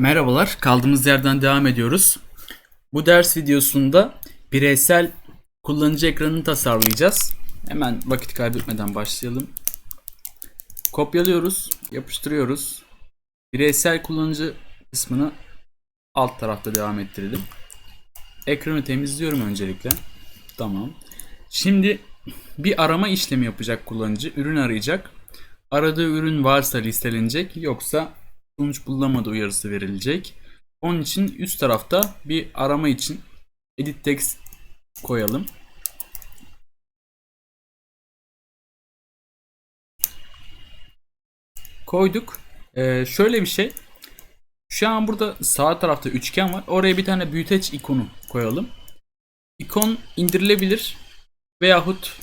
Merhabalar, kaldığımız yerden devam ediyoruz. Bu ders videosunda bireysel kullanıcı ekranını tasarlayacağız. Hemen vakit kaybetmeden başlayalım. Kopyalıyoruz, yapıştırıyoruz. Bireysel kullanıcı kısmını alt tarafta devam ettirelim. Ekranı temizliyorum öncelikle. Tamam. Şimdi bir arama işlemi yapacak kullanıcı, ürün arayacak. Aradığı ürün varsa listelenecek, yoksa sonuç bulunamadı uyarısı verilecek. Onun için üst tarafta bir arama için edit text koyalım. Koyduk. Ee, şöyle bir şey. Şu an burada sağ tarafta üçgen var. Oraya bir tane büyüteç ikonu koyalım. İkon indirilebilir veyahut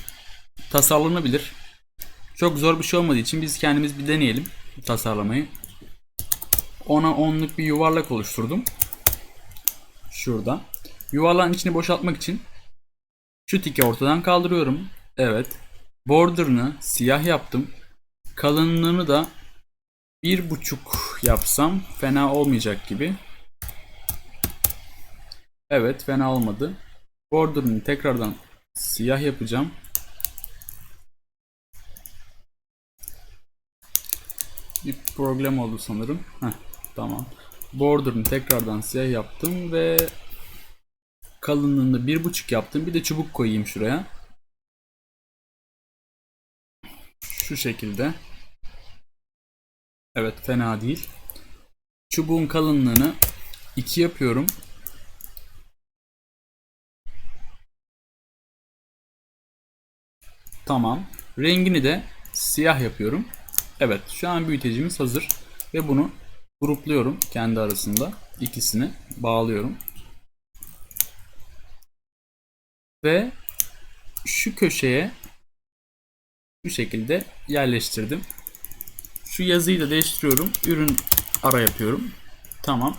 tasarlanabilir. Çok zor bir şey olmadığı için biz kendimiz bir deneyelim tasarlamayı. Ona onluk bir yuvarlak oluşturdum. Şurada. Yuvarlağın içini boşaltmak için şu tiki ortadan kaldırıyorum. Evet. Border'ını siyah yaptım. Kalınlığını da bir buçuk yapsam fena olmayacak gibi. Evet fena olmadı. Border'ını tekrardan siyah yapacağım. Bir problem oldu sanırım. Heh, tamam. Border'ını tekrardan siyah yaptım ve kalınlığını bir buçuk yaptım. Bir de çubuk koyayım şuraya. Şu şekilde. Evet fena değil. Çubuğun kalınlığını 2 yapıyorum. Tamam. Rengini de siyah yapıyorum. Evet şu an büyütecimiz hazır. Ve bunu grupluyorum kendi arasında. ikisini bağlıyorum. Ve şu köşeye bu şekilde yerleştirdim. Şu yazıyı da değiştiriyorum. Ürün ara yapıyorum. Tamam.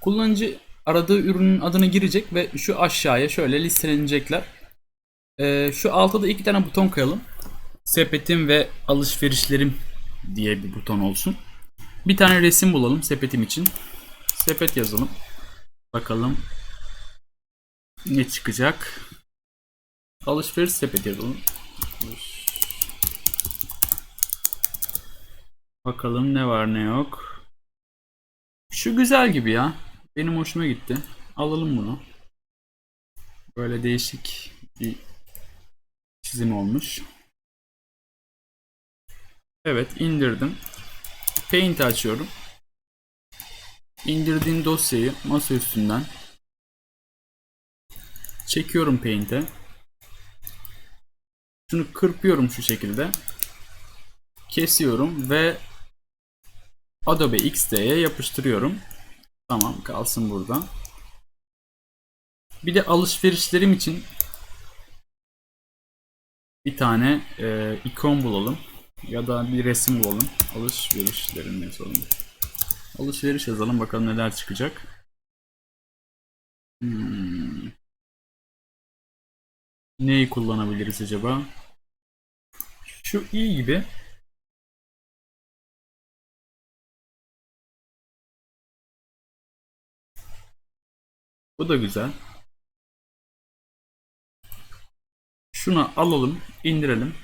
Kullanıcı aradığı ürünün adını girecek ve şu aşağıya şöyle listelenecekler. Ee, şu altta da iki tane buton koyalım. Sepetim ve alışverişlerim diye bir buton olsun. Bir tane resim bulalım sepetim için. Sepet yazalım. Bakalım ne çıkacak. Alışveriş sepeti yazalım. Bakalım ne var ne yok. Şu güzel gibi ya. Benim hoşuma gitti. Alalım bunu. Böyle değişik bir çizim olmuş. Evet indirdim. Paint açıyorum. İndirdiğim dosyayı masa üstünden çekiyorum Paint'e. Şunu kırpıyorum şu şekilde. Kesiyorum ve Adobe XD'ye yapıştırıyorum. Tamam kalsın burada. Bir de alışverişlerim için bir tane e, ikon bulalım. Ya da bir resim bulalım. Alışverişlerin yazalım. Alışveriş yazalım bakalım neler çıkacak. Hmm. Neyi kullanabiliriz acaba? Şu iyi gibi. Bu da güzel. Şunu alalım, indirelim.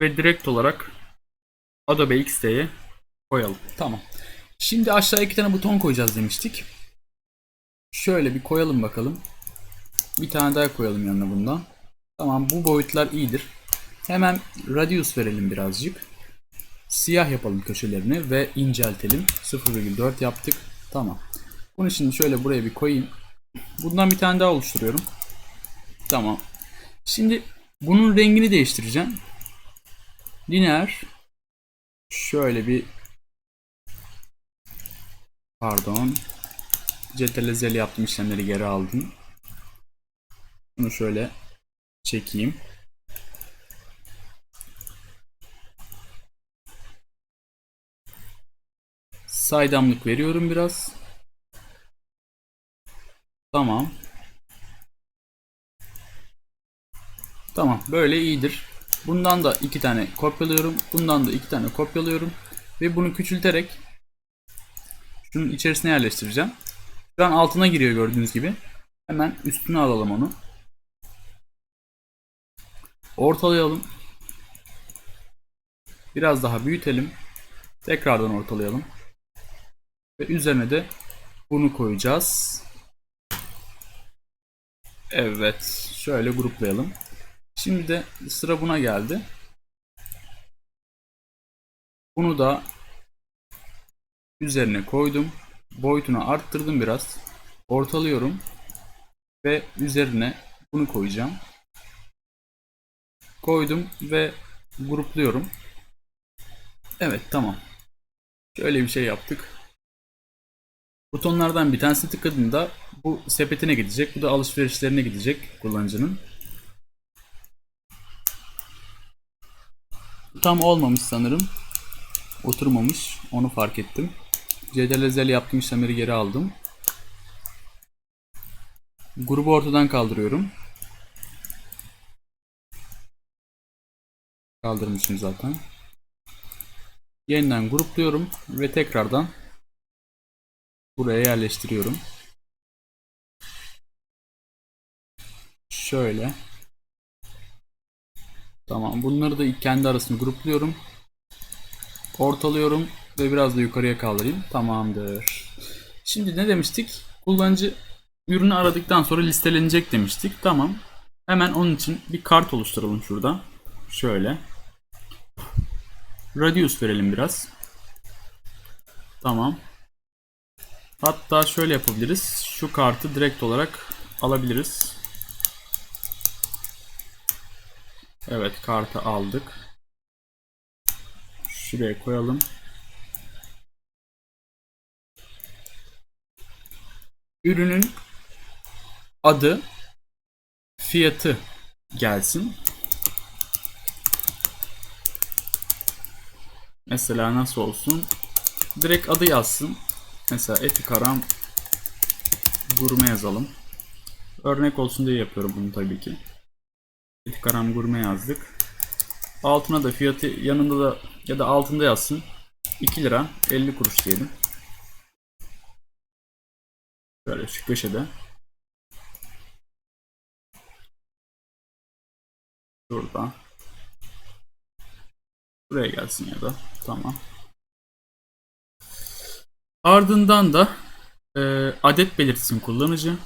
Ve direkt olarak Adobe XD'ye koyalım. Tamam. Şimdi aşağı iki tane buton koyacağız demiştik. Şöyle bir koyalım bakalım. Bir tane daha koyalım yanına bundan. Tamam bu boyutlar iyidir. Hemen radius verelim birazcık. Siyah yapalım köşelerini ve inceltelim. 0,4 yaptık. Tamam. Bunu şimdi şöyle buraya bir koyayım. Bundan bir tane daha oluşturuyorum. Tamam. Şimdi bunun rengini değiştireceğim. Lineer şöyle bir pardon CTRL yaptım işlemleri geri aldım. Bunu şöyle çekeyim. Saydamlık veriyorum biraz. Tamam. Tamam böyle iyidir. Bundan da iki tane kopyalıyorum. Bundan da iki tane kopyalıyorum. Ve bunu küçülterek şunun içerisine yerleştireceğim. Şu an altına giriyor gördüğünüz gibi. Hemen üstüne alalım onu. Ortalayalım. Biraz daha büyütelim. Tekrardan ortalayalım. Ve üzerine de bunu koyacağız. Evet. Şöyle gruplayalım. Şimdi de sıra buna geldi. Bunu da üzerine koydum. Boyutunu arttırdım biraz. Ortalıyorum. Ve üzerine bunu koyacağım. Koydum ve grupluyorum. Evet tamam. Şöyle bir şey yaptık. Butonlardan bir tanesini tıkladığında bu sepetine gidecek. Bu da alışverişlerine gidecek kullanıcının. Tam olmamış sanırım. Oturmamış. Onu fark ettim. CTRL yaptığım işlemleri geri aldım. Grubu ortadan kaldırıyorum. Kaldırmışım zaten. Yeniden grupluyorum ve tekrardan buraya yerleştiriyorum. Şöyle. Tamam. Bunları da kendi arasında grupluyorum. Ortalıyorum ve biraz da yukarıya kaldırayım. Tamamdır. Şimdi ne demiştik? Kullanıcı ürünü aradıktan sonra listelenecek demiştik. Tamam. Hemen onun için bir kart oluşturalım şurada. Şöyle. Radius verelim biraz. Tamam. Hatta şöyle yapabiliriz. Şu kartı direkt olarak alabiliriz. Evet kartı aldık. Şuraya koyalım. Ürünün adı, fiyatı gelsin. Mesela nasıl olsun? Direkt adı yazsın. Mesela eti karam gurme yazalım. Örnek olsun diye yapıyorum bunu tabii ki. Karam gurme yazdık. Altına da fiyatı yanında da ya da altında yazsın. 2 lira 50 kuruş diyelim. Böyle şu köşede. Şurada. Buraya gelsin ya da. Tamam. Ardından da e, adet belirtsin kullanıcı.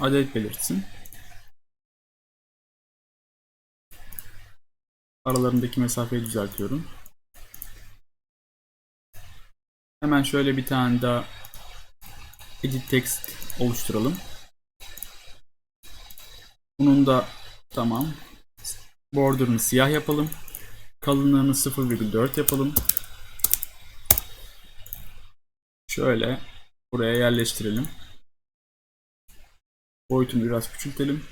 Adet belirtsin. Aralarındaki mesafeyi düzeltiyorum. Hemen şöyle bir tane daha edit text oluşturalım. Bunun da tamam. Border'ını siyah yapalım. Kalınlığını 0,4 yapalım. Şöyle buraya yerleştirelim. Boyutunu biraz küçültelim.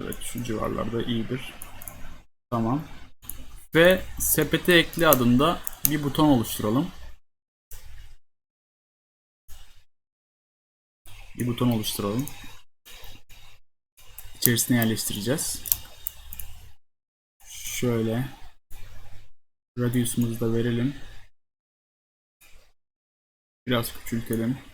Evet şu civarlarda iyidir. Tamam. Ve sepete ekle adında bir buton oluşturalım. Bir buton oluşturalım. İçerisine yerleştireceğiz. Şöyle radius'umuzu da verelim. Biraz küçültelim.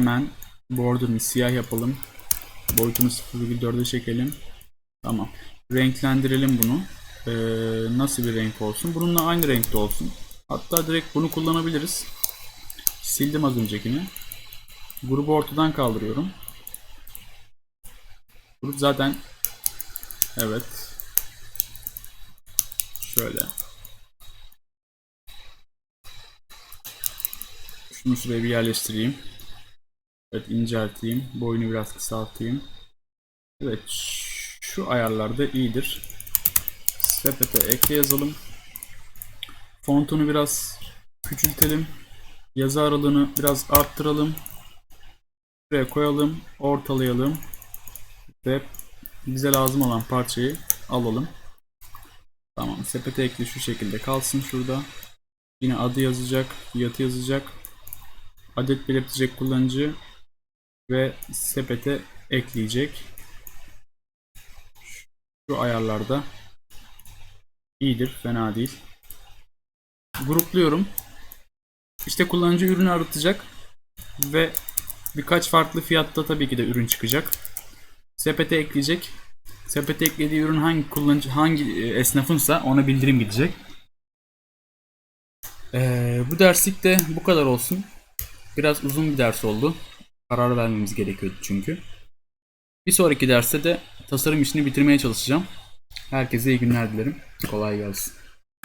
Hemen border'ını siyah yapalım. Boyutunu 0,4'e çekelim. Tamam. Renklendirelim bunu. Ee, nasıl bir renk olsun? Bununla aynı renkte olsun. Hatta direkt bunu kullanabiliriz. Sildim az öncekini. Grubu ortadan kaldırıyorum. Grup zaten evet. Şöyle. Şunu şuraya bir yerleştireyim. Evet incelteyim. Boyunu biraz kısaltayım. Evet şu ayarlarda iyidir. Sepete ekle yazalım. Fontunu biraz küçültelim. Yazı aralığını biraz arttıralım. Buraya koyalım. Ortalayalım. Ve bize lazım olan parçayı alalım. Tamam. Sepete ekli şu şekilde kalsın şurada. Yine adı yazacak. Fiyatı yazacak. Adet belirtecek kullanıcı. Ve sepete ekleyecek. Şu ayarlarda iyidir, fena değil. Grupluyorum. İşte kullanıcı ürünü aratacak ve birkaç farklı fiyatta tabii ki de ürün çıkacak. Sepete ekleyecek. Sepete eklediği ürün hangi kullanıcı hangi e, esnafınsa ona bildirim gidecek. Ee, bu derslik de bu kadar olsun. Biraz uzun bir ders oldu. Karar vermemiz gerekiyordu çünkü. Bir sonraki derste de tasarım işini bitirmeye çalışacağım. Herkese iyi günler dilerim. Kolay gelsin.